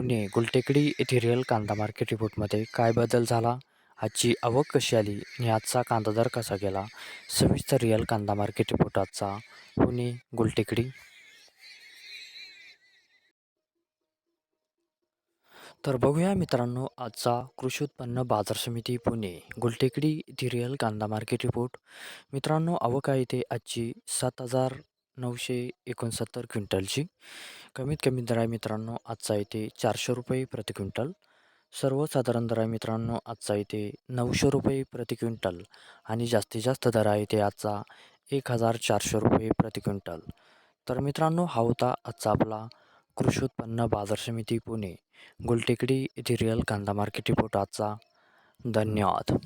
पुणे गुलटेकडी येथे रिअल कांदा मार्केट रिपोर्टमध्ये काय बदल झाला? आजची आवक कशी आली? आणि आजचा कांदा दर कसा गेला? सविस्तर रिअल कांदा मार्केट रिपोर्ट आजचा पुणे गुलटेकडी. तर बघूया मित्रांनो आजचा कृषी उत्पन्न बाजार समिती पुणे गुलटेकडी येथे रिअल कांदा मार्केट रिपोर्ट. मित्रांनो आवक आहे ते आजची सात हजार नऊशे एकोणसत्तर क्विंटलची. कमीत कमी दर आहे मित्रांनो आजचा येते चारशे रुपये प्रति क्विंटल. सर्वसाधारण दर आहे मित्रांनो आजचा येते नऊशे रुपये प्रति क्विंटल. आणि जास्तीत जास्त दर आहे ते आजचा एक हजार चारशे रुपये प्रति क्विंटल. तर मित्रांनो हा होता आजचा आपला कृषी उत्पन्न बाजार समिती पुणे. गुलटेकडी येथे रिअल कांदा मार्केट रिपोर्ट आजचा. धन्यवाद.